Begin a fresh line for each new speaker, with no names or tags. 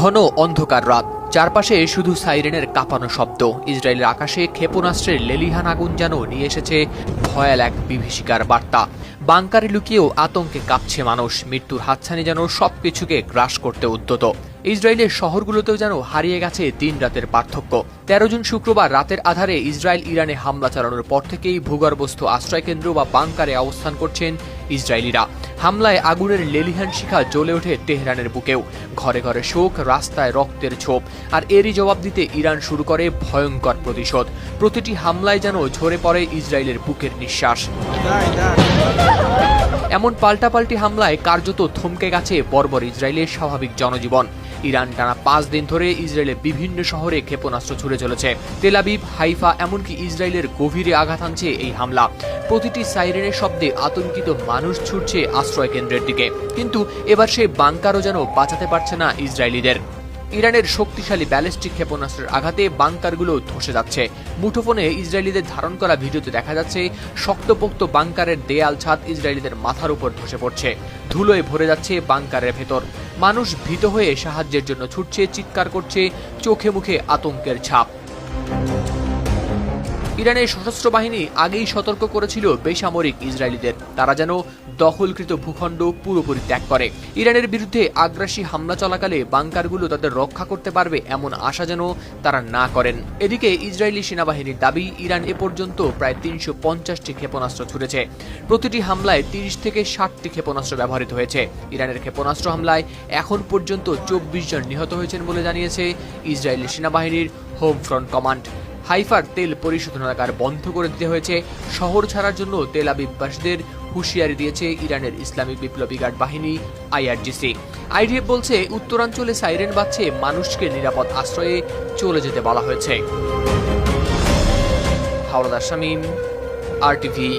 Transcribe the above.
ঘন অন্ধকার রাত। চারপাশে শুধু সাইরেনের কাঁপানো শব্দ। ইসরায়েলের আকাশে ক্ষেপণাস্ত্রের লেলিহান আগুন যেন নিয়ে এসেছে ভয়াল এক বিভীষিকার বার্তা। বাংকারে লুকিয়েও আতঙ্কে কাঁপছে মানুষ। মৃত্যুর হাতছানি যেন সবকিছুকে গ্রাস করতে উদ্যত। ইসরায়েলের শহরগুলোতেও যেন হারিয়ে গেছে দিন রাতের পার্থক্য। তেরো জুন শুক্রবার রাতের আধারে ইসরায়েল ইরানে হামলা চালানোর পর থেকেই ভূগর্ভস্থ আশ্রয়কেন্দ্র বা বাংকারে অবস্থান করছেন ইসরায়েলিরা। হামলায় আগুনের লেলিহান শিখা জ্বলে ওঠে তেহরানের বুকেও। ঘরে ঘরে শোক, রাস্তায় রক্তের ছোপ। আর এরই জবাব দিতে ইরান শুরু করে ভয়ঙ্কর প্রতিশোধ। প্রতিটি হামলায় যেন ঝরে পড়ে ইসরায়েলের বুকের নিঃশ্বাস। এমন পাল্টাপাল্টি হামলায় কার্যত থমকে গেছে বর্বর ইসরায়েলের স্বাভাবিক জনজীবন। ইরান টানা পাঁচ দিন ধরে ইসরায়েলের বিভিন্ন শহরে ক্ষেপণাস্ত্র ছুড়ে চলেছে। তেলাবিব হাইফা এমনকি ইসরায়েলের গভীরে আঘাত আনছে এই হামলা। প্রতিটি সাইরেনের শব্দে আতঙ্কিত মানুষ ছুটছে আশ্রয় কেন্দ্রের দিকে। কিন্তু এবার সেই বাংকারও যেন বাঁচাতে পারছে না ইসরায়েলিদের। ইরানের শক্তিশালী ব্যালিস্টিক ক্ষেপণাস্ত্রের আঘাতে বাংকারগুলো ধসে যাচ্ছে। মুঠোফোনে ইসরায়েলিদের ধারণ করা ভিডিওতে দেখা যাচ্ছে, শক্তপোক্ত বাংকারের দেয়াল ছাদ ইসরায়েলিদের মাথার উপর ধসে পড়ছে। ধুলোয় ভরে যাচ্ছে বাংকারের ভেতর। মানুষ ভীত হয়ে সাহায্যের জন্য ছুটছে, চিৎকার করছে, চোখে মুখে আতঙ্কের ছাপ। ইরানের সশস্ত্র বাহিনী আগেই সতর্ক করেছিল বেসামরিক ইসরায়েলিদের। তারা যেন দখলকৃত ভূখণ্ড পুরোপুরি ত্যাগ করে। ইরানের বিরুদ্ধে আগ্রাসী হামলা চলাকালে বাংকারগুলো তাদের রক্ষা করতে পারবে এমন আশা যেন তারা না করেন। এদিকে ইসরায়েলি সেনাবাহিনীর দাবি, ইরান এ পর্যন্ত প্রায় তিনশো পঞ্চাশটি ক্ষেপণাস্ত্র ছুড়েছে। প্রতিটি হামলায় তিরিশ থেকে ষাটটি ক্ষেপণাস্ত্র ব্যবহৃত হয়েছে। ইরানের ক্ষেপণাস্ত্র হামলায় এখন পর্যন্ত চব্বিশ জন নিহত হয়েছেন বলে জানিয়েছে ইসরায়েলি সেনাবাহিনীর হোম ফ্রন্ট কমান্ড। হাইফার তেল পরিশোধনাগার বন্ধ করে দিতে হয়েছে। শহর ছাড়ার জন্য তেল আবিববাসীদের হুঁশিয়ারি দিয়েছে ইরানের ইসলামিক বিপ্লবী গার্ড বাহিনী, আইআরজিসি। আইডিএফ বলছে, উত্তরাঞ্চলে সাইরেন বাজছে, মানুষকে নিরাপদ আশ্রয়ে চলে যেতে বলা হয়েছে। হাওড়াদার শামীম, আর টিভি